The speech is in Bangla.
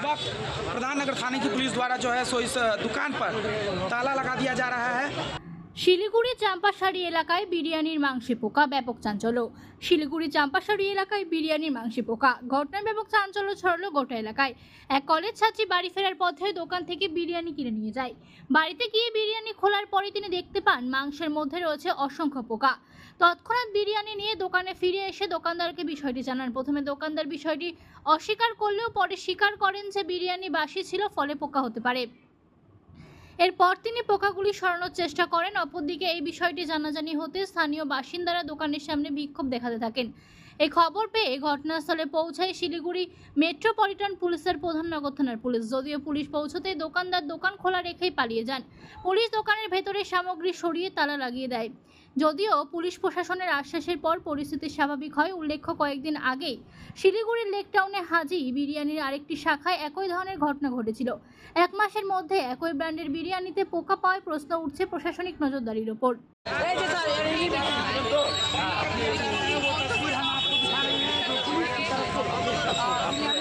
वक्त प्रधाननगर थाने की पुलिस द्वारा जो है सो इस दुकान पर ताला लगा दिया जा रहा है। শিলিগুড়ি চাম্পাশাড়ি এলাকায় বিরিয়ানির মাংসে পোকা, ব্যাপক চাঞ্চল্য। শিলিগুড়ি চাম্পাশাড়ি এলাকায় বিরিয়ানির মাংসে পোকা। ঘটনায় ব্যাপক চাঞ্চল্য ছড়ালো গোটা এলাকায়। এক কলেজ ছাত্রী বাড়ি ফেরার পথে দোকান থেকে বিরিয়ানি কিনে নিয়ে যায়। বাড়িতে গিয়ে বিরিয়ানি খোলার পরে তিনি দেখতে পান, মাংসের মধ্যে রয়েছে অসংখ্য পোকা। তৎক্ষণাৎ বিরিয়ানি নিয়ে দোকানে ফিরে এসে দোকানদারকে বিষয়টি জানান। প্রথমে দোকানদার বিষয়টি অস্বীকার করলেও পরে স্বীকার করেন যে বিরিয়ানি বাসি ছিল, ফলে পোকা হতে পারে। এরপর তিনি পোকাগুলি সরানোর চেষ্টা করেন। অপরদিকে এই বিষয়টি জানাজানি হতে স্থানীয় বাসিন্দারা দোকানের সামনে বিক্ষোভ দেখাতে থাকেন। এই খবর পেয়ে ঘটনাস্থলে পৌঁছায় শিলিগুড়ি মেট্রোপলিটন পুলিশের প্রধান নগর থানার পুলিশ। যদিও পুলিশ পৌঁছতেই দোকানদার দোকান খোলা রেখেই পালিয়ে যান। পুলিশ দোকানের ভেতরে সামগ্রী সরিয়ে তালা লাগিয়ে দেয়। যদিও পুলিশ প্রশাসনের আশ্বাসের পর পরিস্থিতি স্বাভাবিক হয়, উল্লেখ্য কয়েকদিন আগেই শিলিগুড়ির লেকটাউনে হাজি বিরিয়ানির আরেকটি শাখায় একই ধরনের ঘটনা ঘটেছিল। এক মাসের মধ্যে একই ব্র্যান্ডের বিরিয়ানিতে পোকা পাওয়ায় প্রশ্ন উঠছে প্রশাসনিক নজরদারির ওপর। Yeah.